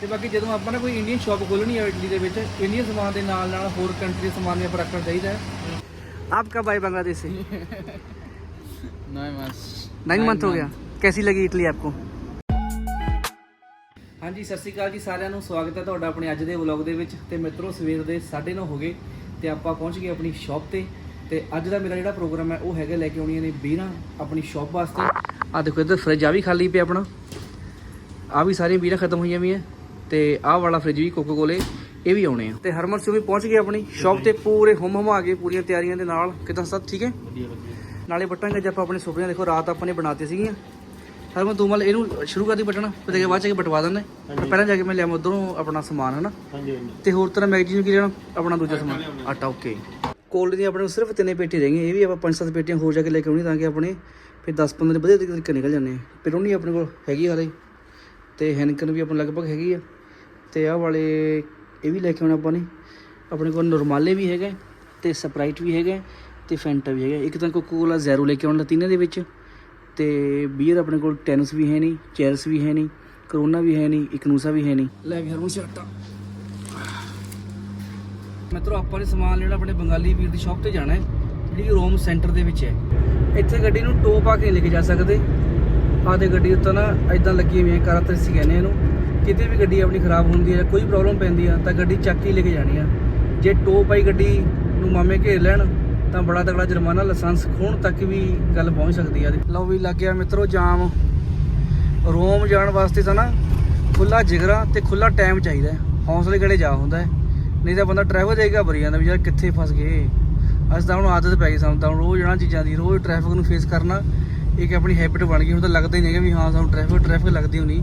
ਤੇ ਬਾਕੀ ਜਦੋਂ ਆਪਾਂ ਨਾ ਕੋਈ ਇੰਡੀਅਨ ਸ਼ਾਪ ਖੋਲਣੀ ਹੈ ਇਟਲੀ ਦੇ ਵਿੱਚ ਇੰਡੀਅਨ ਸਮਾਨ ਦੇ ਨਾਲ ਨਾਲ ਹੋਰ ਕੰਟਰੀ ਦੇ ਸਮਾਨ ਵੀ ਆਪਾਂ ਰੱਖਣਾ ਚਾਹੀਦਾ ਹੈ ਆਪ ਕਬ ਆਏ बांग्लादेश से नाइन मंथ्स नाइन मंथ हो गया कैसी लगी इटली आपको ਹਾਂਜੀ ਸਤਿ ਸ਼੍ਰੀ ਅਕਾਲ ਜੀ ਸਾਰਿਆਂ ਨੂੰ ਸਵਾਗਤ ਹੈ ਤੁਹਾਡਾ ਆਪਣੇ ਅੱਜ ਦੇ ਵਲੌਗ ਦੇ ਵਿੱਚ ਤੇ ਮਿੱਤਰੋ ਸਵੇਰ ਦੇ 9:30 ਹੋ ਗਏ ਤੇ ਆਪਾਂ ਪਹੁੰਚ ਗਏ ਆਪਣੀ ਸ਼ਾਪ ਤੇ ਤੇ ਅੱਜ ਦਾ ਮੇਰਾ ਜਿਹੜਾ ਪ੍ਰੋਗਰਾਮ ਹੈ ਉਹ ਹੈਗਾ ਲੈ ਕੇ ਆਉਣੀਆਂ ਨੇ ਬੀਰਾਂ ਆਪਣੀ ਸ਼ਾਪ ਵਾਸਤੇ ਆ ਦੇਖੋ ਇੱਧਰ ਫ੍ਰਿਜ ਆ ਵੀ ਖਾਲੀ ਪਿਆ ਆਪਣਾ ਆ ਵੀ ਸਾਰੀਆਂ ਬੀਰਾਂ ਖਤਮ ਹੋਈਆਂ ਵੀ ਹੈ ਤੇ ਆਹ ਵਾਲਾ ਫ੍ਰਿਜ ਵੀ ਕੋਕੋ ਕੋਲੇ ਇਹ ਵੀ ਆਉਣੇ ਆ। ਤੇ ਹਰਮਨ ਸਿੰਘ ਵੀ ਪਹੁੰਚ ਗਏ ਆਪਣੀ ਸ਼ਾਪ ਤੇ ਪੂਰੇ ਹੁਮ ਹੁਮਾ ਕੇ ਪੂਰੀਆਂ ਤਿਆਰੀਆਂ ਦੇ ਨਾਲ। ਕਿਦਾਂ ਸਭ ਠੀਕ ਹੈ? ਨਾਲੇ ਬਟਾਂਗੇ ਅੱਜ ਆਪਾਂ ਆਪਣੇ ਸੁਪਨੇ ਦੇਖੋ ਰਾਤ ਆਪਾਂ ਨੇ ਬਣਾਤੇ ਸੀਗੀਆਂ। ਹਰਮਨ ਤੂੰ ਮਲ ਇਹਨੂੰ ਸ਼ੁਰੂ ਕਰਦੀ ਬਟਣਾ ਫਿਰ ਦੇ ਬਾਅਦ ਚ ਕੇ ਬਟਵਾ ਦਿੰਦੇ। ਪਹਿਲਾਂ ਜਾ ਕੇ ਮੈਂ ਲਿਆਵਾਂ ਉਧਰੋਂ ਆਪਣਾ ਸਮਾਨ ਹਨਾ? ਤੇ ਹੋਰ ਤਰ੍ਹਾਂ ਮੈਗਜ਼ੀਨ ਕੀ ਲੈਣਾ? ਆਪਣਾ ਦੂਜਾ ਸਮਾਨ। ਆਟਾ ਓਕੇ ਕੋਲਡ ਦੀਆਂ ਆਪਣੇ ਸਿਰਫ ਤਿੰਨੇ ਪੇਟੀ ਰਹਿ ਗਈਆਂ ਇਹ ਵੀ ਆਪਾਂ ਪੰਜ ਸੱਤ ਪੇਟੀਆਂ ਹੋਰ ਜਾ ਕੇ ਲੈ ਕੇ ਆਉਣੀ ਤਾਂ ਕਿ ਆਪਣੇ ਫਿਰ 10 15 ਵਧੀਆ ਤਰੀਕੇ ਨਿਕਲ ਜਾਂਦੇ ਆ। ਫਿਰ ਉਹਨੀ ਆਪਣੇ ਕੋਲ ਹੈਗੀ ਹਾਲੇ। ਤੇ ਹੈਨਕਨ ਵੀ ਆਪਣੇ ਲਗਭਗ ਹੈਗੀ ਆ। ਤੇ ਆਹ ਵਾਲੇ ਇਹ ਵੀ ਲੈ ਕੇ ਆਉਣਾ ਆਪਾਂ ਨੇ। ਆਪਣੇ ਕੋਲ ਨੋਰਮਾਲੇ ਵੀ ਹੈਗੇ ਤੇ ਸਪਰਾਈਟ ਵੀ ਹੈਗੇ ਤੇ ਫੈਂਟਾ ਵੀ ਹੈਗਾ। ਇੱਕ ਤਾਂ ਕੋਕੋ ਕੋਲਾ ਜ਼ੈਰੋ ਲੈ ਕੇ ਆਉਣਾ ਤਿੰਨੇ ਦੇ ਵਿੱਚ। ਤੇ ਬੀਅਰ ਆਪਣੇ ਕੋਲ ਟੈਨਸ ਵੀ ਹੈ ਨਹੀਂ ਚੈਰਸ ਵੀ ਹੈ ਨਹੀਂ ਕਰੋਨਾ ਵੀ ਹੈ ਨਹੀਂ ਇਕਨੂਸਾ ਵੀ ਹੈ ਨਹੀਂ। ਲੈ ਵੀ ਹਰਮਨ ਸ਼ਰਟਾ ਮਿੱਤਰੋ ਆਪਾਂ ਨੇ ਸਮਾਨ ਲੈਣਾ ਆਪਣੇ ਬੰਗਾਲੀ ਵੀਰ ਦੀ ਸ਼ਾਪ ਤੇ ਜਾਣਾ ਹੈ ਜਿਹੜੀ ਰੋਮ ਸੈਂਟਰ ਦੇ ਵਿੱਚ ਹੈ। ਇੱਥੇ ਗੱਡੀ ਨੂੰ ਟੋ ਪਾ ਕੇ ਲੈ ਕੇ ਜਾ ਸਕਦੇ। ਆਹ ਦੇ ਗੱਡੀ ਉੱਤੇ ਨਾ ਐਦਾਂ ਲੱਗੀ ਹੋਈ ਹੈ ਕਾਰਾਤਰਸੀ ਕਹਿੰਦੇ ਇਹਨੂੰ। ਕਿਤੇ ਵੀ ਗੱਡੀ ਆਪਣੀ ਖਰਾਬ ਹੁੰਦੀ ਹੈ, ਕੋਈ ਪ੍ਰੋਬਲਮ ਪੈਂਦੀ ਆ, ਤਾਂ ਗੱਡੀ ਚੱਕ ਕੇ ਲੈ ਕੇ ਜਾਣੀ ਆ। ਜੇ ਟੋ ਪਾਈ ਗੱਡੀ ਨੂੰ ਮਾਮੇ ਘੇਰ ਲੈਣ, ਤਾਂ ਬੜਾ ਤਗੜਾ ਜੁਰਮਾਨਾ, ਲਾਇਸੈਂਸ ਖੋਣ ਤੱਕ ਵੀ ਗੱਲ ਪਹੁੰਚ ਸਕਦੀ ਆ ਲਓ ਵੀ ਲੱਗ ਗਿਆ ਮਿੱਤਰੋ ਜਾਮ। ਰੋਮ ਜਾਣ ਵਾਸਤੇ ਤਾਂ ਨਾ ਖੁੱਲਾ ਜਿਗਰਾ ਤੇ ਖੁੱਲਾ ਟਾਈਮ ਚਾਹੀਦਾ ਹੈ। ਹੌਸਲੇ ਗੜੇ ਜਾ ਹੁੰਦਾ ਨਹੀਂ ਤਾਂ ਬੰਦਾ ਟ੍ਰੈਫਿਕ ਦੇਗਾ ਭਰੀ ਜਾਂਦਾ ਵੀ ਯਾਰ ਕਿੱਥੇ ਫਸ ਗਏ। ਅਸੀਂ ਤਾਂ ਹੁਣ ਆਦਤ ਪੈ ਗਈ ਸਾਨੂੰ ਤਾਂ। ਰੋਜ਼ ਇਹਨਾਂ ਚੀਜ਼ਾਂ ਦੀ, ਰੋਜ਼ ਟ੍ਰੈਫਿਕ ਨੂੰ ਫੇਸ ਕਰਨਾ, ਇੱਕ ਆਪਣੀ ਹੈਬਿਟ ਬਣ ਗਈ। ਹੁਣ ਤਾਂ ਲੱਗਦਾ ਹੀ ਨਹੀਂ ਹੈਗਾ ਵੀ ਹਾਂ, ਸਾਨੂੰ ਟ੍ਰੈਫਿਕ ਟ੍ਰੈਫਿਕ ਲੱਗਦੀ ਹੋਣੀ।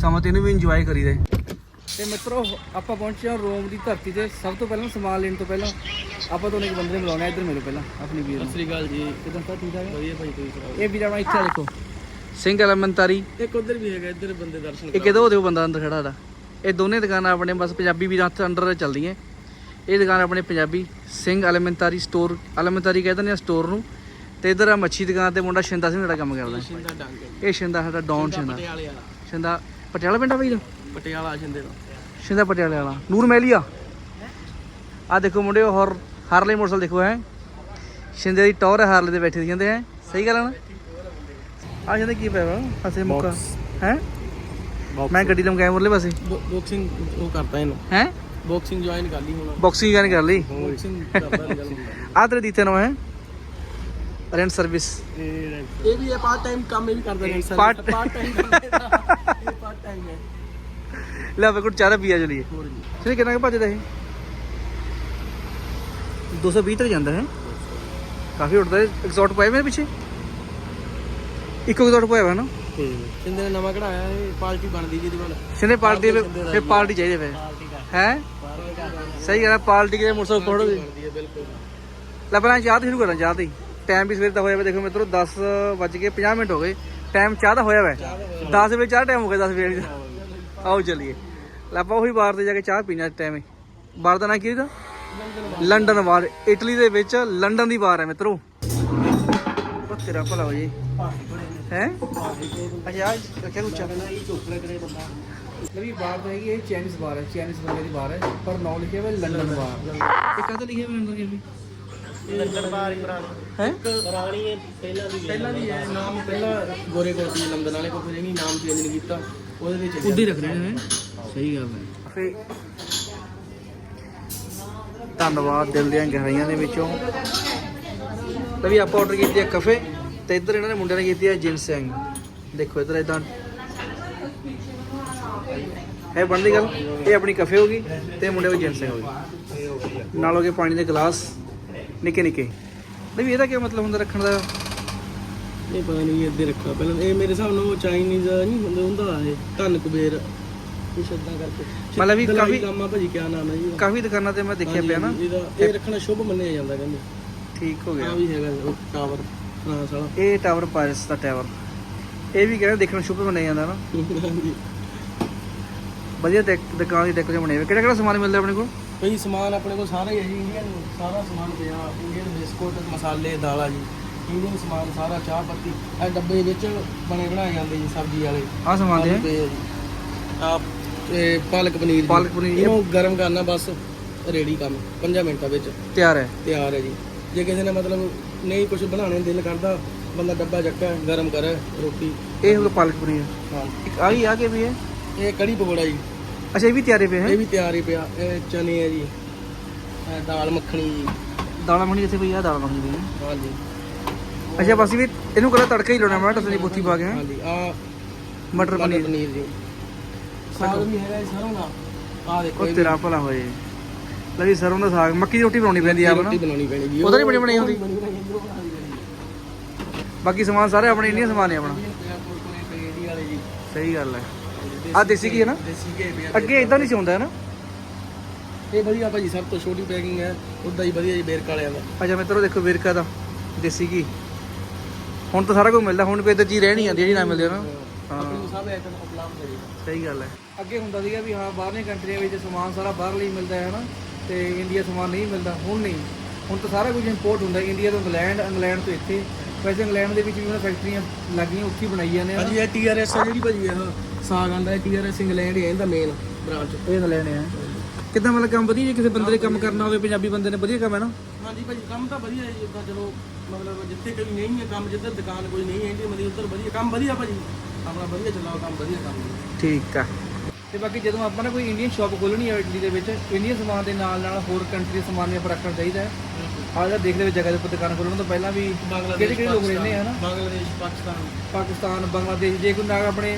ਸਮਾਂ ਤੇ ਇਹਨੂੰ ਵੀ ਇੰਜੋਏ ਕਰੀਦਾ। ਤੇ ਮਿੱਤਰੋ ਆਪਾਂ ਪਹੁੰਚੇ ਹਾਂ ਰੋਮ ਦੀ ਧਰਤੀ ਤੇ। ਸਭ ਤੋਂ ਪਹਿਲਾਂ ਸਮਾਨ ਲੈਣ ਤੋਂ ਪਹਿਲਾਂ ਆਪਾਂ ਤੁਹਾਨੂੰ ਇੱਕ ਬੰਦੇ ਨੂੰ ਬੁਲਾਉਣਾ ਇੱਧਰ ਮਿਲੋ ਪਹਿਲਾਂ ਆਪਣੀ ਵੀਰ ਨੂੰ। ਸ੍ਰੀ ਅਕਾਲ ਜੀ। ਕਿਦਾਂ ਸਭ ਠੀਕ ਠਾਕ ਹੈ? ਵਧੀਆ ਭਾਈ ਤੁਸੀਂ ਸੁਣਾਓ? ਇਹ ਵੀਰ ਆਪਣਾ ਇੱਥੇ ਦੇਖੋ। ਸਿੰਘ ਐਲਮੰਤਾਰੀ ਇੱਕ ਉਧਰ ਵੀ ਹੈਗਾ ਇੱਧਰ ਬੰਦੇ ਦਰਸ਼ਨ ਇਹ ਕਿਹਦਾ ਉਹਦੇ ਬੰਦਾ ਅੰਦਰ ਖੜਾ ਦਾ ਇਹ ਦੋਨੇ ਦੁਕਾਨਾਂ ਆਪਣੇ ਬਸ ਪੰਜਾਬੀ ਵੀ ਹੱਥ ਅੰਡਰ ਚੱਲਦੀਆਂ। ਇਹ ਦੁਕਾਨ ਆਪਣੇ Punjabi Singh elementary store elementary ਕਹਿੰਦੇ ਨੇ ਸਟੋਰ ਨੂੰ। ਤੇ ਇਧਰ ਆ ਮੱਛੀ ਦੁਕਾਨ ਤੇ ਮੁੰਡਾ ਸ਼ਿੰਦਾ ਸਿੰਘ ਜਿਹੜਾ ਕੰਮ ਕਰਦਾ। ਸ਼ਿੰਦਾ ਡੰਗ। ਇਹ ਸ਼ਿੰਦਾ ਸਾਡਾ ਡੌਨ ਸ਼ਿੰਦਾ ਸ਼ਿੰਦਾ ਪਟਿਆਲਾ ਪਿੰਡਾ ਬਈ ਪਟਿਆਲਾ ਸ਼ਿੰਦੇ ਦਾ ਸ਼ਿੰਦਾ ਪਟਿਆਲੇ ਵਾਲਾ। ਨੂਰ ਮਹਿਲੀਆ ਆ? ਦੇਖੋ ਮੁੰਡਿਓ ਹਰ ਹਾਰਲੇ ਮੋਟਰਸਾਈਕਲ ਦੇਖੋ ਹੈ। ਸ਼ਿੰਦੇ ਦੀ ਟੌਰ ਹੈ ਹਾਰਲੇ ਤੇ ਬੈਠੇ ਦੀ ਜਾਂਦੇ ਹੈ। ਸਹੀ ਗੱਲ ਹੈ ਨਾ? ਆ ਜਾਂਦੇ ਕੀ ਪਿਆ ਵਾ? ਹਸੇ ਮੁੱਕਾ। ਹੈ? ਮੈਂ ਗੱਡੀ ਲਮਕਾਇਆ ਮੁਰਲੇ ਪਾਸੇ। ਬਾਕਸਿੰਗ ਉਹ ਕਰਦਾ ਇਹਨੂੰ। ਹੈ? ਬਾਕਸਿੰਗ ਜੁਆਇਨ ਕਰ ਲਈ ਹੁਣ। ਬਾਕਸਿੰਗ ਗਨ ਕਰ ਲਈ? ਬਾਕਸਿੰਗ ਕਰਦਾ ਆ ਤੇਰੇ ਦਿੱਤੇ ਨਾ ਹੈ? ਰੈਂਟ ਸਰਵਿਸ ਇਹ ਵੀ ਇਹ ਪਾਰਟ ਟਾਈਮ ਕੰਮ ਇਹ ਵੀ ਕਰਦਾ ਨਹੀਂ ਸਰ Part- ਪਾਰਟ ਟਾਈਮ ਲੈ ਕੁੜ ਚਾਰਾ ਪੀਆ ਚਲੀਏ। ਹੋਰ ਜੀ। ਸਿਰ ਕਿੰਨਾ ਕੁ ਭੱਜਦਾ ਇਹ? 220 ਤੱਕ ਜਾਂਦਾ ਹੈ। ਕਾਫੀ ਉੱਡਦਾ ਹੈ। ਐਗਜ਼ੌਟ ਪਾਇਆ ਮੇਰੇ ਪਿੱਛੇ। ਇੱਕੋ ਐਗਜ਼ੌਟ ਪਾਇਆ ਵਾ ਨਾ। ਸ਼ਿੰਦੇ ਨੇ ਨਵਾਂ ਕਢਾਇਆ ਇਹ ਪਾਰਟੀ ਬਣਦੀ ਜੀ ਇਹਦੀ ਬਣ ਸਿੰਦੇ ਪਾਰਟੀ ਦੇ ਫਿਰ ਪਾਰਟੀ ਚਾਹੀਦੇ ਦਾ ਹੈ? ਦਾ ਸਹੀ ਗੱਲ ਹੈ ਪਾਰਟੀ ਕੇ ਮੋਟਰਸਾਈਕਲ ਫੋੜੋ ਬਿਲਕੁਲ। ਲੈ ਪਹਿਲਾਂ ਚਾਹ ਤੋਂ ਸ਼ੁਰੂ ਕਰਾਂ ਚਾਹ ਤੇ ਟਾਈਮ ਵੀ ਸਵੇਰ ਦਾ ਹੋਇਆ ਵਾ ਦੇਖੋ ਮਿੱਤਰੋ 10 ਵੱਜ ਕੇ 50 ਮਿੰਟ ਹੋ ਗਏ। ਟਾਈਮ ਚਾਹ ਦਾ ਹੋਇਆ ਵਾ। 10 ਵਜੇ ਚਾਹ ਟਾਈਮ ਹੋ ਗਿਆ 10 ਵਜੇ ਆਓ ਚਲੀਏ ਲੈ ਆਪਾਂ ਉਹੀ ਬਾਰ ਤੇ ਜਾ ਕੇ ਚਾਹ ਪੀਣਾ ਟਾਈਮ ਹੀ ਬਾਰ ਦਾ ਨਾਂ ਕੀ ਇਹਦਾ ਲੰਡਨ ਬਾਰ ਇਟਲੀ ਦੇ ਵਿੱਚ ਲੰਡਨ ਦੀ ਬਾਰ ਹੈ ਮਿੱਤਰੋ ਉਹ ਤੇਰਾ ਭਲਾ ਹੋ ਜੀ ਹੈ ਅੱਛਾ ਰੱਖਿਆ ਕੁਛ ਇਹ ਚੋਪੜੇ ਕਰੇ ਬੰਦਾ ਲਵੀ ਬਾਰ ਤਾਂ ਹੈਗੀ ਇਹ ਚਾਈਨੀਜ਼ ਬਾਰ ਹੈ ਚਾਈਨੀਜ਼ ਬੰਦੇ ਦੀ ਬਾਰ ਹੈ ਪਰ ਨਾਮ ਲਿਖਿਆ ਹੋਇਆ ਲੰਡਨ ਬਾਰ ਇਹ ਕਦੋਂ ਲਿਖਿਆ ਹੋਇਆ ਲੰਡਨ ਕੀ ਲੰਡਨ ਬਾਰ ਹੀ ਪੁਰਾਣੀ ਹੈ? ਪੁਰਾਣੀ ਹੈ ਪਹਿਲਾਂ ਦੀ ਪਹਿਲਾਂ ਦੀ ਹੈ ਨਾਮ ਪਹਿਲਾਂ ਗੋਰੇ ਕੋਲ ਸੀ ਲੰਡਨ ਵਾਲੇ ਕੋਲ ਫਿਰ ਇਹਨੀ ਨਾਮ ਚੇਂਜ ਨਹੀਂ ਕੀਤਾ ਉਹਦੇ ਵਿੱਚ ਉਦਾਂ ਹੀ ਰੱਖ ਰਹੇ। ਨੇ ਸਹੀ ਗੱਲ ਹੈ। ਫੇ ਧੰਨਵਾਦ ਦਿਲ ਦੀਆਂ ਗਹਿਰਾਈਆਂ ਦੇ ਵਿੱਚੋਂ। ਤਾਂ ਵੀ ਆਪਾਂ ਆਰਡਰ ਕੀਤੀ ਹੈ ਕਫੇ ਤੇ ਇੱਧਰ ਇਹਨਾਂ ਨੇ ਮੁੰਡਿਆਂ ਨੇ ਕੀਤੀ ਹੈ ਜਿੰਸੈਂਗ ਦੇਖੋ ਇੱਧਰ ਇਦਾਂ ਹੈ ਬਣਦੀ ਗੱਲ ਇਹ ਆਪਣੀ ਕਫੇ ਹੋ ਗਈ ਤੇ ਮੁੰਡੇ ਦੀ ਜਿੰਸੈਂਗ ਹੋ ਗਈ। ਨਾਲ ਹੋ ਗਏ ਪਾਣੀ ਦੇ ਗਲਾਸ। ਨਿੱਕੇ ਨਿੱਕੇ। ਨਹੀਂ ਵੀ ਇਹਦਾ ਕੀ ਮਤਲਬ ਹੁੰਦਾ ਰੱਖਣ ਦਾ? ਇਹ ਪਤਾ ਨਹੀਂ ਇੱਦੇ ਰੱਖਾ ਪਹਿਲਾਂ ਇਹ ਮੇਰੇ ਹਿਸਾਬ ਨਾਲ ਉਹ ਚਾਈਨੀਜ਼ ਨਹੀਂ ਹੁੰਦਾ ਹੁੰਦਾ ਇਹ। ਧੰਨ ਕੁਬੇਰ ਕੁਛ ਏਦਾਂ ਕਰਕੇ। ਮਤਲਬ ਵੀ ਕਾਫੀ ਕੰਮ ਆ ਭਾਜੀ ਕਿਆ ਨਾਮ ਹੈ ਜੀ? ਕਾਫੀ ਦੁਕਾਨਾਂ ਤੇ ਮੈਂ ਦੇਖਿਆ ਪਿਆ ਨਾ। ਇਹ ਰੱਖਣਾ ਸ਼ੁਭ ਮੰਨਿਆ ਜਾਂਦਾ ਕਹਿੰਦੇ। ਠੀਕ ਹੋ ਆ ਗਿਆ ਵੀ ਹੈਗਾ ਉਹ ਟਾਵਰ ਫਰਾਂਸ ਵਾਲਾ। ਇਹ ਟਾਵਰ ਪਾਇਰਸ ਦਾ ਟਾਵਰ। ਇਹ ਵੀ ਕਹਿੰਦੇ ਦੇਖਣ ਸ਼ੁਭ ਮੰਨਿਆ ਜਾਂਦਾ ਨਾ। ਵਧੀਆ ਦੁਕਾਨ ਦੀ ਡੈਕੋਰੇਸ਼ਨ ਬਣੇ ਹੋਏ ਕਿਹੜਾ ਕਿਹੜਾ ਸਮਾਨ ਮਿਲਦਾ ਆਪਣੇ ਕੋਲ? ਭਾਈ ਸਮਾਨ ਆਪਣੇ ਕੋਲ ਸਾਰਾ ਹੀ ਹੈ ਜੀ ਇੰਡੀਅਨ ਸਾਰਾ ਸਮਾਨ ਪਿਆ ਇੰਡੀਅਨ ਬਿਸਕੁਟ ਮਸਾਲੇ ਦਾਲਾਂ ਜੀ। ਇੰਡੀਅਨ ਸਮਾਨ ਸਾਰਾ ਚਾਹ ਪੱਤੀ ਇਹ ਡੱਬੇ ਵਿੱਚ ਬਣੇ ਬਣਾਏ ਜਾਂਦੇ ਜੀ ਸਬਜ਼ੀ ਵਾਲੇ। ਆਹ ਸਮਾਨ ਦੇ? ਪਏ ਆ ਜੀ। ਆ ਤੇ ਪਾਲਕ ਪਨੀਰ ਜੀ। ਪਾਲਕ ਪਨੀਰ ਇਹ ਇਹਨੂੰ ਗਰਮ ਕਰਨਾ ਬਸ ਰੇੜੀ ਕੰਮ 5 ਮਿੰਟਾਂ ਵਿੱਚ। ਤਿਆਰ ਹੈ। ਤਿਆਰ ਹੈ ਜੀ। ਜੇ ਕਿਸੇ ਨੇ ਮਤਲਬ ਨਹੀਂ ਕੁਝ ਬਣਾਉਣੇ ਨੂੰ ਦਿਲ ਕਰਦਾ ਬੰਦਾ ਡੱਬਾ ਚੱਕਾ ਗਰਮ ਕਰੇ ਰੋਟੀ। ਇਹ ਹੋਗਾ ਪਾਲਕ ਪਨੀਰ। ਹਾਂ। ਇੱਕ ਆ ਗਈ ਆ ਕੇ ਵੀ ਹੈ ਇਹ ਕੜੀ ਪਕੌੜਾ ਜੀ। ਅੱਛਾ ਇਹ ਵੀ ਤਿਆਰੇ ਪਏ ਹੈ? ਇਹ ਵੀ ਤਿਆਰ ਹੀ ਪਿਆ। ਇਹ ਚਨੇ ਹੈ ਜੀ। ਇਹ ਦਾਲ ਮੱਖਣੀ ਜੀ। ਦਾਲਾਂ ਮੱਖਣੀ ਕਿੱਥੇ ਪਈ ਆ ਦਾਲਾਂ ਮੱਖਣੀ ਪਈ ਹੈ ਹਾਂਜੀ। ਅੱਛਾ ਬਸ ਵੀ ਇਹਨੂੰ ਕਲਾ ਤੜਕਾ ਹੀ ਲਾਉਣਾ ਮੈਂ ਟਸਲੀ ਬੁੱਥੀ ਪਾ ਕੇ ਹੈਂ? ਹਾਂਜੀ ਆ ਮਟਰ ਪਨੀਰ। ਪਨੀਰ ਜੀ। ਸਾਗ ਵੀ ਹੈਗਾ ਜੀ ਸਰੋਂ ਦਾ। ਆ ਦੇਖੋ ਉਹ ਤੇਰਾ ਭਲਾ ਹੋਏ। ਲੈ ਵੀ ਸਰੋਂ ਦਾ ਸਾਗ ਮੱਕੀ ਦੀ ਰੋਟੀ ਬਣਾਉਣੀ ਪੈਂਦੀ ਆ ਆਪ ਨਾ? ਰੋਟੀ ਬਣਾਉਣੀ ਪੈਣੀ ਜੀ। ਉਹਦਾ ਨਹੀਂ ਬਣੀ ਬਣਾਈ ਹੁੰਦੀ? ਬਣੀ ਬਣਾਈ ਜੀ, ਉਹ ਬਣਾਉਣੀ ਪੈਣੀ ਜੀ। ਬਾਕੀ ਸਮਾਨ ਸਾਰੇ ਆਪਣੇ ਇੰਡੀਅਨ ਸਮਾਨ ਨੇ ਆਪਣਾ। ਪਿਆ ਕੁਰਕੁਰੇ ਪੇੜੀ ਵਾਲੇ ਜੀ। ਸਹੀ ਗੱਲ ਹੈ। ਆ ਦੇਸੀ ਕੀ ਹੈ ਨਾ? ਦੇਸੀ ਘੇ ਪਿਆ ਅੱਗੇ ਇਦਾਂ ਨਹੀਂ ਸੀ ਹੁੰਦਾ ਹੈ ਨਾ? ਇਹ ਵਧੀਆ ਭਾਜੀ ਸਭ ਤੋਂ ਛੋਟੀ ਪੈਕਿੰਗ ਹੈ ਉਦਾਂ ਹੀ ਵਧੀਆ ਜੀ ਬੇਰਕ ਵਾਲਿਆਂ ਦਾ। ਅੱਛਾ ਮਿੱਤਰੋ ਦੇਖੋ ਵੇਰਕਾ ਦਾ ਦੇਸੀ ਕੀ ਹੁਣ ਤਾਂ ਸਾਰਾ ਕੁਝ ਮਿਲਦਾ ਹੁਣ ਕੋਈ ਇਦਾਂ ਚੀਜ਼ ਰਹਿ ਨਹੀਂ ਜਾਂਦੀ ਜਿਹੜੀ ਨਾ ਮਿਲਦੀ ਨਾ? ਹਾਂ। ਆਪਣੇ ਨੂੰ ਸਭ ਆਈਟਮ ਉਪਲਬਧ ਹੈ ਜੀ ਸਹੀ ਗੱਲ ਹੈ। ਅੱਗੇ ਹੁੰਦਾ ਸੀਗਾ ਵੀ ਹਾਂ ਬਾਹਰਲੀਆਂ ਕੰਟਰੀਆਂ ਵਿੱਚ ਸਮਾਨ ਸਾਰਾ ਬਾਹਰ ਲਈ ਮਿਲਦਾ ਹੈ ਨਾ? ਤੇ ਇੰਡੀਆ ਸਮਾਨ ਨਹੀਂ ਮਿਲਦਾ ਹੁਣ ਨਹੀਂ। ਹੁਣ ਤਾਂ ਸਾਰਾ ਕੁਝ ਇੰਪੋਰਟ ਹੁੰਦਾ ਇੰਡੀਆ ਤੋਂ ਇੰਗਲੈਂਡ ਇੰਗਲੈਂਡ ਤੋਂ ਇੱਥੇ। ਵੈਸੇ ਇੰਗਲੈਂਡ ਦੇ ਵਿੱਚ ਵੀ ਉਹਨਾਂ ਫੈਕਟਰੀਆਂ ਲੱਗੀਆਂ ਉੱਥੇ ਹੀ ਬਣਾਈ ਜਾਂਦੇ ਆ ਹਾਂਜੀ ਇਹ ਟੀਆਰਐਸ ਹੈ ਜਿਹੜੀ ਭਾਜੀ ਇਹ। ਸਾਗ ਆਂਦਾ ਹੈ ਟੀਆਰਐਸ ਇੰਗਲੈਂਡ ਹੀ ਹੈ ਇਹਦਾ ਮੇਨ ਬ੍ਰਾਂਚ ਇਹ ਇੰਗਲੈਂਡ ਹੈ ਕਿੱਦਾਂ ਮਤਲਬ ਕੰਮ ਵਧੀਆ ਜੇ ਕਿਸੇ ਬੰਦੇ ਨੇ ਕੰਮ ਕਰਨਾ ਹੋਵੇ ਪੰਜਾਬੀ ਬੰਦੇ ਨੇ ਵਧੀਆ ਕੰਮ ਹੈ ਨਾ? ਹਾਂਜੀ ਭਾਜੀ ਕੰਮ ਤਾਂ ਵਧੀਆ ਹੈ ਜੀ ਉਦਾਂ ਚਲੋ ਮਤਲਬ ਜਿੱਥੇ ਕੋਈ ਨਹੀਂ ਹੈ ਕੰਮ ਜਿੱਧਰ ਦੁਕਾਨ ਕੋਈ ਨਹੀਂ ਹੈ ਜੀ ਮਤਲਬ ਉੱਧਰ ਵਧੀਆ ਕੰਮ ਵਧੀਆ ਭਾਜੀ। ਆਪਣਾ ਵਧੀਆ ਚੱਲਾਓ ਕੰਮ ਵਧੀਆ ਕੰਮ। ਠੀਕ ਆ। ਤੇ ਬਾਕੀ ਜਦੋਂ ਆਪਾਂ ਨੇ ਕੋਈ ਇੰਡੀਅਨ ਸ਼ਾਪ ਖੋਲਣੀ ਹੈ ਇਟਲੀ ਦੇ ਵਿੱਚ ਇੰਡੀਅਨ ਸਮਾਨ ਦੇ ਨਾਲ ਨਾਲ ਹੋਰ ਕੰਟਰੀ ਸਮਾਨ ਵੀ ਰੱਖਣਾ ਚਾਹੀਦਾ ਹੈ। ਆਹ ਜਿਹੜਾ ਦੇਖਦੇ ਵਿੱਚ ਜਗ੍ਹਾ ਦੇ ਉੱਪਰ ਦੁਕਾਨ ਖੋਲਣ ਤੋਂ ਪਹਿਲਾਂ ਵੀ ਕਿਹੜੇ ਕਿਹੜੇ ਲੋਕ ਰਹਿੰਦੇ ਆ ਨਾ? ਬੰਗਲਾਦੇਸ਼ ਪਾਕਿਸਤਾਨ। ਪਾਕਿਸਤਾਨ ਬੰਗਲਾਦੇਸ਼ ਜੇ ਕੋਈ ਨਾ ਆਪਣੇ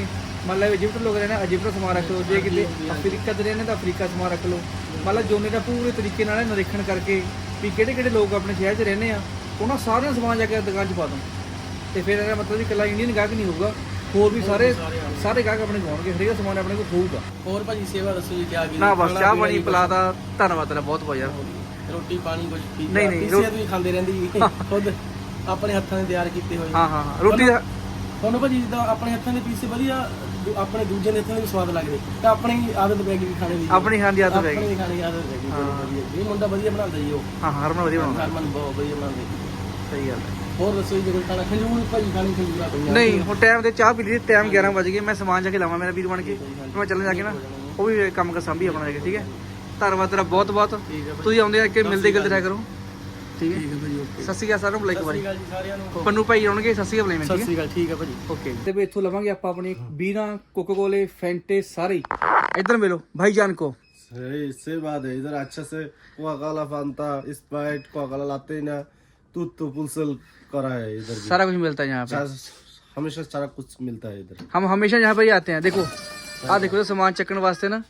ਲੋਕ ਰਹਿੰਦੇ ਆ ਇਜਿਪਟ ਦਾ ਸਮਾਨ ਰੱਖ ਲਓ ਜੇ ਕਿਤੇ ਅਫਰੀਕਾ ਦੇ ਰਹਿੰਦੇ ਤਾਂ ਅਫਰੀਕਾ ਦਾ ਸਮਾਨ ਰੱਖ ਲਓ। ਲਓ ਜੋਨੇ ਦਾ ਪੂਰੇ ਤਰੀਕੇ ਨਾਲ ਨਿਰੀਖਣ ਕਰਕੇ ਵੀ ਕਿਹੜੇ ਕਿਹੜੇ ਲੋਕ ਆਪਣੇ ਸ਼ਹਿਰ 'ਚ ਰਹਿੰਦੇ ਆ ਉਹਨਾਂ ਸਾਰਿਆਂ ਸਮਾਨ ਜਾ ਕੇ ਦੁਕਾਨ 'ਚ ਪਾ ਦੋ। ਤੇ ਫਿਰ ਇਹਦਾ ਮਤਲਬ ਵੀ ਇਕੱਲਾ ਇੰਡੀਅਨ ਗਾਹਕ ਨਹੀਂ ਹੋਊਗਾ ਹੋਰ ਵੀ ਸਾਰੇ ਸਾਰੇ ਗਾਹਕ ਆਪਣੇ ਆਉਣਗੇ ਹਰੇਕ ਸਮਾਨ ਆਪਣੇ ਕੋਲ ਹੋਊਗਾ। ਹੋਰ ਭਾਜੀ ਸੇਵਾ ਦੱਸੋ ਜੀ ਕੀ ਕੀ ਨਾ ਬਸ ਚਾਹ ਪਾਣੀ ਪਿਲਾਦਾ ਧੰਨਵਾਦ ਤੇਰਾ ਬਹੁਤ ਬਹੁਤ ਯਾਰ। ਰੋਟੀ ਪਾਣੀ ਕੁਝ ਪੀ ਨਹੀਂ, ਨਹੀਂ, ਪੀਸੇ ਤੁਸੀਂ ਖਾਂਦੇ ਰਹਿੰਦੇ ਜੀ ਖੁਦ ਆਪਣੇ ਹੱਥਾਂ ਦੇ ਤਿਆਰ ਕੀਤੇ ਹੋਏ। ਹਾਂ ਹਾਂ ਹਾਂ ਰੋਟੀ ਦਾ ਤੁਹਾਨੂੰ ਭਾਜੀ ਜਿੱਦਾਂ ਆਪਣੇ ਹੱਥਾਂ ਦੇ ਪੀਸੇ ਵਧੀਆ ਦੂ- ਆਪਣੇ ਦੂਜੇ ਦੇ ਹੱਥਾਂ ਦੇ ਵੀ ਸਵਾਦ ਲੱਗਦੇ। ਤੇ ਆਪਣੀ ਆਦਤ ਪੈ ਗਈ ਖਾਣੇ ਦੀ। ਆਪਣੀ ਹਾਂ ਦੀ ਆਦਤ ਪੈ ਗਈ। ਆਪਣੀ ਖਾਣੇ ਦੀ ਆਦਤ ਪੈ ਗਈ ਬੜੀ ਵਧੀਆ ਇਹ ਮੁੰਡਾ ਵਧੀਆ ਬਣਾਉਂਦਾ ਜੀ ਉਹ। ਹਾਂ ਹਰਮਨ ਵਧੀਆ ਬਣਾਉਂਦਾ। ਹਰਮਨ ਬਹੁਤ ਵਧੀਆ ਬਣਾਉਂਦੇ ਸਹੀ ਗੱਲ ਹੈ। ਹੋਰ ਜੀ ਜੇ ਕੋਈ ਖਾਣਾ ਖੰਜੂਰ ਭਾਜੀ ਖਾਣੀ ਖੰਜੂਰਾ ਪਈਆਂ। ਨਹੀਂ ਹੁਣ ਟਾਈਮ ਤੇ ਚਾਹ ਪੀ ਲਈ ਟਾਈਮ 11 ਵਜ ਗਏ। ਮੈਂ ਸਮਾਨ ਜਾ ਕੇ ਲਾਵਾਂ ਮੇਰਾ ਵੀਰ ਬਣ ਕੇ। ਮੈਂ ਚੱਲਣ ਜਾ ਕੇ ਨਾ ਉਹ ਵੀ ਕੰਮ ਕਰ ਸੰਭੀ ਆਪਣਾ ਜਾ ਕੇ ਠੀਕ ਹੈ? ਧੰਨਵਾਦ ਤੇਰਾ ਬਹੁਤ ਬਹੁਤ ਠੀਕ ਹੈ ਤੁਸੀਂ ਆਉਂਦੇ ਆ ਕਿ ਮਿਲਦੇ ਗਿਲਦੇ ਰਹਿ ਕਰੋ। ਠੀਕ ਹੈ ਠੀਕ ਹੈ ਭਾਜੀ ਓਕੇ ਸਤਿ ਸ਼੍ਰੀ ਅਕਾਲ ਸਾਰਿਆਂ ਨੂੰ ਬੁਲਾਈ ਇੱਕ ਵਾਰੀ ਸਤਿ ਸ਼੍ਰੀ ਅਕਾਲ ਜੀ ਸਾਰਿਆਂ ਨੂੰ ਪੰਨੂ ਭਾਈ ਆਉਣਗੇ ਸਤਿ ਸ਼੍ਰੀ ਅਕਾਲ ਬੁਲਾਈ ਮੈਂ ਸਤਿ ਠੀਕ ਸ਼੍ਰੀ ਅਕਾਲ ਠੀਕ ਹੈ ਭਾਜੀ ਹੈ ਓਕੇ ਤੇ ਵੀ ਇੱਥੋਂ ਲਵਾਂਗੇ ਆਪਾਂ ਆਪਣੀ ਬੀਨਾ ਕੋਕੋ ਕੋਲੇ ਫੈਂਟੇ ਸਾਰੇ ਹੀ। ਇੱਧਰ ਮਿਲੋ ਭਾਈ ਜਾਨ ਕੋ अरे इससे बात है इधर अच्छा से Coca Cola Fanta Sprite Coca Cola लाते ही ना दूध तो पुलसल करा है इधर भी सारा कुछ मिलता है यहाँ पे अच्छा- हमेशा सारा कुछ मिलता है इधर हम हमेशा यहाँ पर ही आते हैं देखो आ देखो ये सामान चक्कन वास्ते ना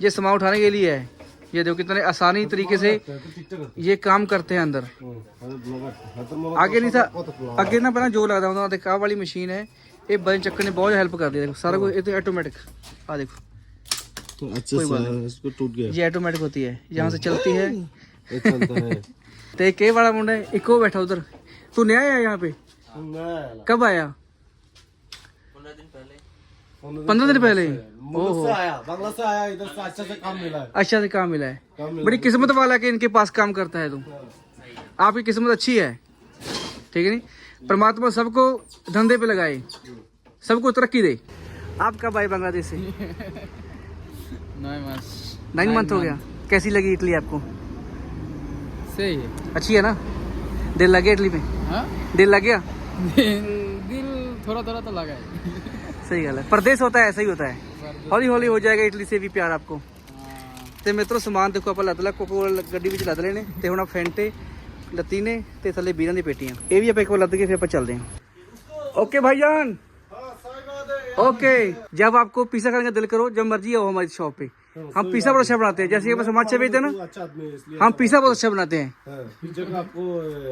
ये सामान उठाने के लिए है ये देखो कितने आसानी तरीके से ये काम करते हैं अंदर। आगे नहीं था आगे ना पहला जो लगता है तो देखो वाली मशीन है ये बन चक्कर ने बहुत हेल्प कर दिया देखो सारा कुछ ऑटोमेटिक तो आ देखो। तो अच्छा इसको टूट गया। ये ऑटोमेटिक होती है यहाँ से चलती है। तो के मुंडा है इको बैठा उधर। तू नया आया यहाँ पे? कब आया? पंद्रह दिन पहले मुंबई से आया। बांग्ला से आया इधर से अच्छा से काम मिला है। अच्छा से काम मिला है। बड़ी किस्मत वाला के इनके पास काम करता है तुम। आपकी किस्मत अच्छी है। ठीक है नहीं परमात्मा सबको धंधे पे लगाए। सबको तरक्की दे। आप कब आए बांग्लादेश से। नाइन मंथ हो गया। कैसी लगी इटली आपको? सही है। अच्छी है ना? दिल लग गया इटली में हाँ? दिल लग गया? दिल थोड़ा थोड़ा तो लगा है। सही गल है परदेश होता है ऐसा ही होता है ਹੌਲੀ ਹੌਲੀ ਹੋ ਜਾਏਗਾ ਇਟਲੀ ਸੇ ਵੀ ਪਿਆਰ ਆਪਕੋ ਤੇ ਮਿੱਤਰੋ ਸਮਾਨ ਦੇਖੋ ਆਪਾਂ ਲੱਦ ਲਿਆ ਕੋਕੋ ਗੱਡੀ ਵਿੱਚ ਲੱਦ ਲਏ ਨੇ ਤੇ ਹੁਣ ਆ ਫੈਂਟੇ ਲੱਤੀ ਨੇ ਤੇ ਥੱਲੇ ਬੀਰਾਂ ਦੀ ਪੇਟੀਆਂ ਇਹ ਵੀ ਆਪਾਂ ਇੱਕ ਵਾਰ ਲੱਦ ਕੇ ਫਿਰ ਆਪਾਂ ਚੱਲਦੇ ਹਾਂ ਓਕੇ भाईजान ओके जब आपको पिज्जा खाने का दिल करो जब मर्जी आओ हमारी शॉप पे हम अच्छा अच्छा पिज्जा बहुत अच्छा बनाते हैं जैसे बस हम अच्छा बेचते हैं ना अच्छा हम पिज्जा बहुत अच्छा बनाते हैं।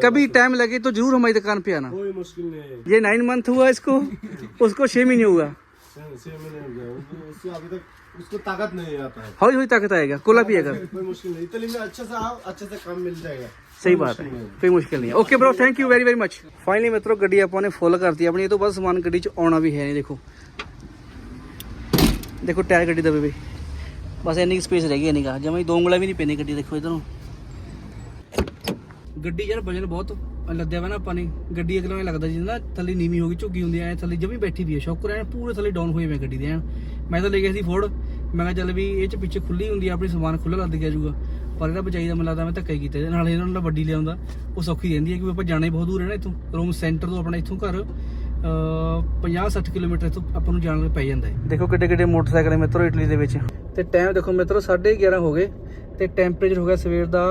कभी टाइम लगे तो ज़रूर हमारी दुकान पे आना। कोई मुश्किल नहीं ये नाइन मंथ हुआ इसको उसको छह महीने हुआ। उसको ताकत नहीं आता है। हौली हौली ताकत आएगा कोला पिएगा। सही बात है कोई मुश्किल नहीं okay bro thank you very very much finally मित्रों गड्डी ਆਪਾਂ ਨੇ ਫੁੱਲ ਕਰਤੀ ਆਪਣੀ ਇਹ ਤੋਂ ਬਾਅਦ ਸਮਾਨ ਗੱਡੀ 'ਚ ਆਉਣਾ ਵੀ ਹੈ देखो। ਦੇਖੋ ਦੇਖੋ ਟਾਇਰ ਗੱਡੀ ਦਾ ਬਸ ਇੰਨੀ ਸਪੇਸ ਰਹਿ ਗਈ ਨਹੀਂਗਾ ਜਮਾਂ ਹੀ ਦੋ ਉਂਗਲਾਂ ਵੀ ਨਹੀਂ ਪੈਂਦੀ ਗੱਡੀ ਦੇਖੋ ਇਧਰ। ਨੂੰ ਗੱਡੀ ਯਾਰ ਵਜਨ ਬਹੁਤ ਲੱਦਿਆ ਵਾ ਨਾ ਆਪਾਂ ਨੇ, ਗੱਡੀ ਅਗਲਾ ਐਂ ਲੱਗਦਾ ਜਿਵੇਂ ਥੱਲੇ ਨੀਵੀਂ ਹੋ ਗਈ, ਝੁੱਗੀ ਹੁੰਦੀ ਐ ਥੱਲੇ ਜਮੀ ਬੈਠੀ ਵੀ ਐ ਸ਼ੌਕਰ ਐ ਪੂਰੇ ਥੱਲੇ ਡਾਊਨ ਹੋਏ ਵੇ ਗੱਡੀ ਦੇ ਐਨ ਮੈਂ ਤਾਂ ਲੈ ਗਿਆ ਸੀ ਫੋਰਡ ਮੈਂ ਕਿਹਾ ਚੱਲ ਵੀ ਇਹ ਚ ਪਿੱਛੇ ਖੁੱਲੀ ਹੁੰਦੀ ਆ, ਆਪਣੀ ਸਮਾਨ ਖੁੱਲਾ ਲੱਦ ਗਿਆ ਜਾਊਗਾ। ਪਰ ਇਹਦਾ ਬਚਾਈ ਦਾ ਮੈਨੂੰ ਲੱਗਦਾ ਮੈਂ ਧੱਕਾ ਹੀ ਕੀਤਾ ਇਹਦੇ ਇਹਨਾਂ ਨਾਲ ਵੱਡੀ ਲਿਆਉਂਦਾ, ਉਹ ਸੌਖੀ ਰਹਿੰਦੀ ਹੈ ਕਿ ਆਪਾਂ ਜਾਣਾ ਹੀ ਬਹੁਤ ਦੂਰ ਹੈ ਨਾ ਇੱਥੋਂ, ਰੋਮ ਸੈਂਟਰ ਤੋਂ ਆਪਣਾ ਇੱਥੋਂ ਘਰ 50-60 ਕਿਲੋਮੀਟਰ ਇੱਥੋਂ ਆਪਾਂ ਨੂੰ ਜਾਣ ਨੂੰ ਪੈ ਜਾਂਦਾ ਹੈ। ਦੇਖੋ ਕਿੱਡੇ ਕਿੱਡੇ ਮੋਟਰਸਾਈਕਲ ਮਿੱਤਰੋ ਇਟਲੀ ਦੇ ਵਿੱਚ। ਤੇ ਟਾਈਮ ਦੇਖੋ ਮਿੱਤਰੋ 11:30 ਹੋ ਗਏ ਤੇ ਟੈਂਪਰੇਚਰ ਹੋ ਗਿਆ ਸਵੇਰ ਦਾ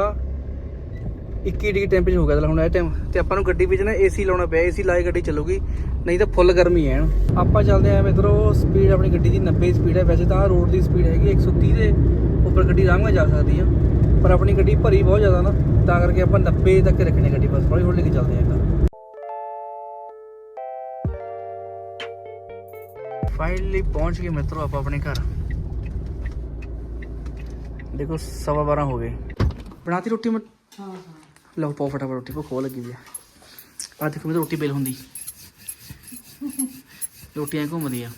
21 ਡਿਗਰੀ ਟੈਂਪਰੇਚਰ ਹੋ ਗਿਆ ਤਾਂ ਹੁਣ ਇਹ ਟਾਈਮ ਤੇ ਆਪਾਂ ਨੂੰ ਗੱਡੀ ਵਿੱਚ ਨਾ ਏਸੀ ਲਾਉਣਾ ਪਿਆ ਏਸੀ ਲਾਏ ਗੱਡੀ ਚੱਲੂਗੀ, ਨਹੀਂ ਤਾਂ ਫੁੱਲ ਗਰਮੀ ਹੈ ਨਾ ਆਪਾਂ ਚੱਲਦੇ ਆਂ ਮਿੱਤਰੋ ਸਪੀਡ ਆਪਣੀ ਗੱਡੀ ਦੀ 90 ਸਪੀਡ ਹੈ। ਵੈਸੇ ਤਾਂ ਰੋਡ ਦੀ ਸਪੀਡ ਹੈਗੀ 130 ਦੇ ਉੱਪਰ ਗੱਡੀ ਆਰਾਮ ਨਾਲ ਜਾ ਸਕਦੀ ਆ। ਪਰ ਆਪਣੀ ਗੱਡੀ ਭਰੀ ਬਹੁਤ ਜ਼ਿਆਦਾ ਨਾ, ਤਾਂ ਕਰਕੇ ਆਪਾਂ 90 ਤੱਕ ਰੱਖਣੀ ਗੱਡੀ, ਬਸ ਹੌਲੀ ਹੌਲੀ ਲੈ ਕੇ ਚੱਲਦੇ ਆਂ ਫਾਈਨਲੀ ਪਹੁੰਚ ਗਏ ਮਿੱਤਰੋ ਆਪਾਂ ਆਪਣੇ ਘਰ। ਦੇਖੋ ਸਵਾ 12 ਹੋ ਗਏ। ਬਣਾਤੀ ਰੋਟੀ ਮੈਂ? ਹਾਂ ਹਾਂ। ਲਓ ਪਾਓ ਫਟਾਫਟ ਰੋਟੀ ਭੁੱਖ ਬਹੁਤ ਲੱਗੀ ਵੀ ਆ। ਆ ਦੇਖੋ ਮੇਰੇ ਰੋਟੀ ਬੇਲ ਹੁੰਦੀ। ਰੋਟੀ ਐ ਘੁੰਮਦੀ ਆ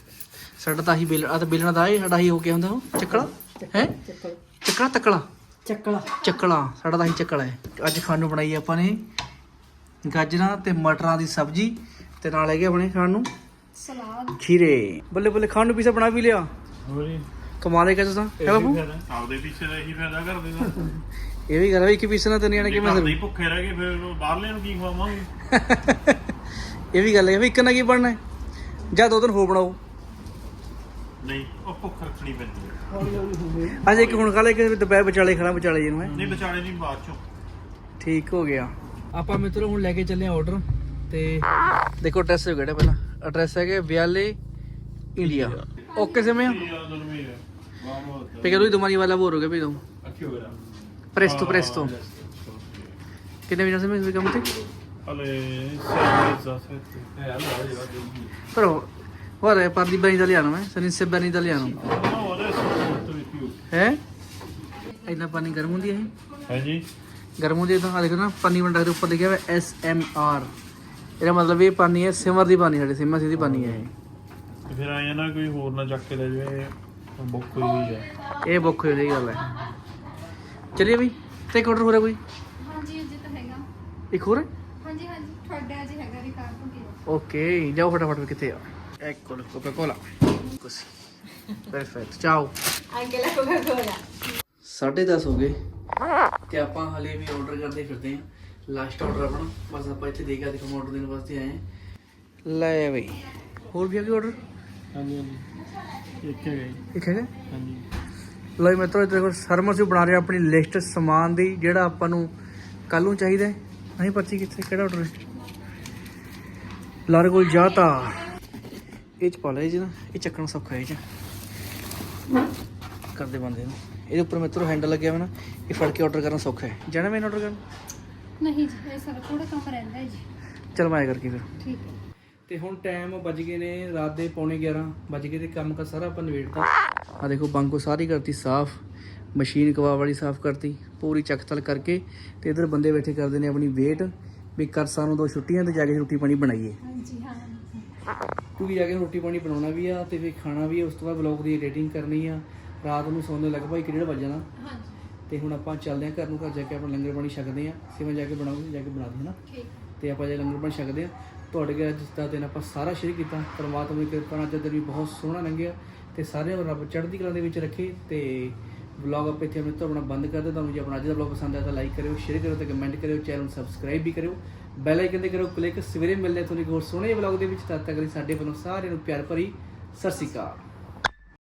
ਸਾਡਾ ਤਾਂ ਹੀ ਬੇਲ ਆ ਤਾਂ ਬੇਲਣਾ ਦਾ ਇਹ ਸਾਡਾ ਹੀ ਹੋ ਕੇ ਹੁੰਦਾ ਉਹ ਚੱਕਲਾ? ਹੈ? ਚੱਕਲ। ਚੱਕਲਾ ਤੱਕਲਾ? ਚੱਕਲਾ। ਚੱਕਲਾ ਸਾਡਾ ਤਾਂ ਹੀ ਚੱਕਲਾ ਹੈ। ਅੱਜ ਖਾਣ ਨੂੰ ਬਣਾਈ ਆਪਾਂ ਨੇ ਗਾਜਰਾਂ ਤੇ ਮਟਰਾਂ ਦੀ ਸਬਜ਼ੀ ਤੇ ਨਾਲ ਹੈਗੇ ਆਪਣੇ ਖਾਣ ਨੂੰ ਸਲਾਦ। ਖੀਰੇ। ਬੱਲੇ ਬੱਲੇ ਖਾਣ ਨੂੰ ਪੀਸਾ ਬਣਾ ਵੀ ਲਿਆ। ਹੋਰੀ ਕਮਾਲੇ ਕਿਹਾ ਤੁਸੀਂ ਹੈ ਬਾਬੂ ਆਪਦੇ ਪਿੱਛੇ ਦਾ ਇਹੀ ਫਾਇਦਾ ਕਰਦੇ ਦਾ ਇਹ ਵੀ ਗੱਲ ਹੈ ਕਿ ਪੀਸਣਾ ਤੇ ਨਿਆਣੇ ਕਿਵੇਂ ਘਰ ਦੇ ਹੀ ਭੁੱਖੇ ਰਹਿ ਗਏ ਫਿਰ ਉਹ ਬਾਹਰਲੇ ਨੂੰ ਕੀ ਖਵਾਵਾਂਗੇ? ਇਹ ਵੀ ਗੱਲ ਹੈ ਵੀ ਇੱਕ ਨਾ ਕੀ ਬਣਨਾ ਹੈ? ਜਾਂ ਦੋ ਦਿਨ ਹੋ ਬਣਾਓ। ਨਹੀਂ ਉਹ ਭੁੱਖ ਰੱਖਣੀ ਪੈਂਦੀ ਹੈ। ਅੱਜ ਇੱਕ ਹੁਣ ਖਾ ਲੈ ਕਿ ਦੁਪਹਿਰ ਵਿਚਾਲੇ ਖਾਣਾ ਵਿਚਾਲੇ ਜਿਹਨੂੰ ਹੈ। ਨਹੀਂ ਵਿਚਾਲੇ ਨਹੀਂ ਬਾਅਦ ਚੋਂ। ਠੀਕ ਹੋ ਗਿਆ। ਆਪਾਂ ਮਿੱਤਰੋ ਹੁਣ ਲੈ ਕੇ ਚੱਲੇ ਆ ਆਰਡਰ ਤੇ ਦੇਖੋ ਐਡਰੈਸ ਹੋ ਗਿਆ ਪਹਿਲਾਂ? ਐਡਰੈਸ ਹੈਗੇ ਵਿਆਲੇ ਇੰਡੀਆ। ਓਕੇ ਸਮੇਂ perché lui domani va al lavoro capito presto presto che ne viene sempre come te alle 6 e mezza 7 eh allora però guarda parli bene italiano eh se non sai bene italiano no adesso molto di più ਹੈ ਇੰਨਾ ਪਾਣੀ ਗਰਮ ਹੁੰਦੀ ਹੈ ਹੈ ਜੀ ਗਰਮ ਹੁੰਦੀ ਹੈ ਤਾਂ ਆ ਦੇਖੋ ਨਾ ਪਾਣੀ ਵੰਡਾ ਦੇ ਉੱਪਰ ਲਿਖਿਆ ਹੋਇਆ ਐਸ ਐਮ ਆਰ ਇਹਦਾ ਮਤਲਬ ਇਹ ਪਾਣੀ ਹੈ ਸਿਮਰ ਦੀ ਪਾਣੀ ਸਾਡੇ ਸਿਮਰ ਦੀ ਪਾਣੀ ਹੈ ਤੇ ਫਿਰ ਆਇਆ ਨਾ ਕੋਈ ਹੋਰ ਨਾ ਚੱਕ ਕੇ ਲੈ ਜਾਵੇ ਬੁੱਕ ਹੋਈ ਇਹ ਬੁੱਕ ਹੋਈ ਦੀ ਗੱਲ ਹੈ ਚਲਿਏ ਬਈ ਤੇ ਇੱਕ ਆਰਡਰ ਹੋ ਰਿਹਾ ਕੋਈ? ਹਾਂਜੀ ਅਜੇ ਤਾਂ ਹੈਗਾ। ਇੱਕ ਹੋਰ? ਹਾਂਜੀ ਹਾਂਜੀ ਤੁਹਾਡਾ ਅਜੇ ਹੈਗਾ ਰਿਕਾਰਡ ਤੋਂ ਕੀ ਓਕੇ ਜਾਓ ਫਟਾਫਟ ਕਿੱਥੇ ਆ। ਐਕੋ ਕੋਕਾ ਕੋਲਾ così perfetto ciao ਲਾ ਕੋਕਾ ਕੋਲਾ 10:30 ਹੋ ਗਏ ਤੇ ਆਪਾਂ ਹਲੇ ਵੀ ਆਰਡਰ ਕਰਦੇ ਫਿਰਦੇ ਆ ਲਾਸਟ ਆਰਡਰ ਆਪਣਾ ਬਸ ਆਪਾਂ ਇੱਥੇ ਦੇ ਕੇ ਆ ਦੇਖੋ ਆਰਡਰ ਦੇਣ ਵਾਸਤੇ ਆਏ ਆ ਲੈ ਬਈ ਹੋਰ ਵੀ ਆ ਕੋਈ ਆਰਡਰ ਹਾਂਜੀ ਹਾਂਜੀ। ਇੱਕ ਹੈ ਗਈ ਇੱਕ ਹੈਗਾ ਹਾਂਜੀ। ਲੋ ਮਿੱਤਰੋ ਇੱਥੇ ਦੇਖੋ ਸਰਮਸ ਵੀ ਬਣਾ ਰਿਹਾ ਆਪਣੀ ਲਿਸਟ ਸਮਾਨ ਦੀ ਜਿਹੜਾ ਆਪਾਂ ਨੂੰ ਕੱਲ ਨੂੰ ਚਾਹੀਦਾ ਹੈ। ਨਹੀਂ ਪਰਚੀ ਕਿੱਥੇ ਕਿਹੜਾ ਆਰਡਰ ਹੈ? ਲਾਰਗੋਲ ਜਾਤਾ। ਇਹ ਚ ਪਾ ਲੈ ਜੀ ਨਾ ਇਹ ਚੱਕਣਾ ਸੌਖਾ ਹੈ ਇਹ ਚ ਕਰਦੇ ਬੰਦੇ ਨੂੰ ਇਹਦੇ ਉੱਪਰ ਮਿੱਤਰੋ ਹੈਂਡਲ ਲੱਗਿਆ ਹੋਇਆ ਨਾ ਇਹ ਫੜ ਕੇ ਆਰਡਰ ਕਰਨਾ ਸੌਖਾ ਹੈ। ਜਾਣਾ ਮੈਂ ਆਰਡਰ ਕਰਨ? ਨਹੀਂ ਜੀ ਇਹ ਸਾਰਾ ਥੋੜਾ ਕੰਮ ਰਹਿੰਦਾ ਹੈ ਜੀ। ਚਲ ਮੈਂ ਕਰਕੇ ਫਿਰ। ਠੀਕ ਹੈ। ਤੇ ਹੁਣ ਟਾਈਮ ਵੱਜ ਗਏ ਨੇ ਰਾਤ ਦੇ ਪੌਣੇ 11 ਵੱਜ ਗਏ ਤੇ ਕੰਮ ਕਾ ਸਾਰਾ ਆਪਾਂ ਨਵੇੜਤਾ ਆ ਦੇਖੋ ਬੰਕੋ ਸਾਰੀ ਕਰਤੀ ਸਾਫ਼ ਮਸ਼ੀਨ ਕਵਾ ਵਾਲੀ ਸਾਫ਼ ਕਰਤੀ ਪੂਰੀ ਚੱਕਤਲ ਕਰਕੇ ਤੇ ਇਧਰ ਬੰਦੇ ਬੈਠੇ ਕਰਦੇ ਨੇ ਆਪਣੀ ਵੇਟ ਵੀ ਕਰ ਸਾਨੂੰ ਦੋ ਛੁੱਟੀਆਂ ਤੇ ਜਾ ਕੇ ਰੋਟੀ ਪਾਣੀ ਬਣਾਈਏ। ਹਾਂਜੀ ਹਾਂ। ਕਿਉਂਕਿ ਜਾ ਕੇ ਰੋਟੀ ਪਾਣੀ ਬਣਾਉਣਾ ਵੀ ਆ ਤੇ ਫਿਰ ਖਾਣਾ ਵੀ ਆ ਉਸ ਤੋਂ ਬਾਅਦ ਬਲੌਗ ਦੀ ਐਡੀਟਿੰਗ ਕਰਨੀ ਆ। ਰਾਤ ਨੂੰ ਸੌਣ ਦੇ ਲਗਭਗ 1:30 ਵਜ ਜਾਣਾ। ਹਾਂਜੀ। ਤੇ ਹੁਣ ਆਪਾਂ ਚੱਲਦੇ ਆ ਘਰ ਨੂੰ ਘਰ ਜਾ ਕੇ ਆਪਣਾ ਲੰਗਰ ਪਾਣੀ ਛਕਦੇ ਆ ਸਿਵੇਂ ਜਾ ਕੇ ਬਣਾਉਂਗੇ ਜਾ ਕੇ ਬਣਾ ਦੇ ਹਨਾ ਠੀਕ ਤੇ ਆਪਾਂ ਜੇ ਲੰਗਰ ਬਣ ਸਕਦੇ ਆ। ਤੁਹਾਡੇ ਗਿਆ ਜਿਸ ਦਾ ਦਿਨ ਆਪਾਂ ਸਾਰਾ ਸ਼ੇਅਰ ਕੀਤਾ। ਪਰਮਾਤਮਾ ਦੀ ਕਿਰਪਾ ਨਾਲ ਅੱਜ ਦਿਨ ਵੀ ਬਹੁਤ ਸੋਹਣਾ ਲੰਘਿਆ ਤੇ ਸਾਰੇ ਰੱਬ ਚੜ੍ਹਦੀ ਕਲਾ ਦੇ ਵਿੱਚ ਰੱਖੇ ਤੇ ਵਲੌਗ ਆਪਾਂ ਇੱਥੇ ਆਪਣੇ ਤੋਂ ਆਪਣਾ ਬੰਦ ਕਰਦੇ ਤੁਹਾਨੂੰ ਜੇ ਆਪਣਾ ਅੱਜ ਦਾ ਵਲੌਗ ਪਸੰਦ ਆਇਆ ਤਾਂ ਲਾਈਕ ਕਰਿਓ ਸ਼ੇਅਰ ਕਰਿਓ ਤੇ ਕਮੈਂਟ ਕਰਿਓ ਚੈਨਲ ਨੂੰ ਸਬਸਕ੍ਰਾਈਬ ਵੀ ਕਰਿਓ। ਬੈਲ ਆਈਕਨ ਤੇ ਕਰਿਓ ਕਲਿੱਕ ਸਵੇਰੇ ਮਿਲਦੇ ਆ ਤੁਹਾਨੂੰ ਇੱਕ ਹੋਰ ਸੋਹਣੇ ਵਲੌਗ ਦੇ ਵਿੱਚ। ਤਦ ਤੱਕ ਲਈ ਸਾਡੇ ਵੱਲੋਂ ਸਾਰਿਆਂ ਨੂੰ ਪਿਆਰ ਭਰੀ ਸਤਿ ਸ਼੍ਰੀ ਅਕਾਲ।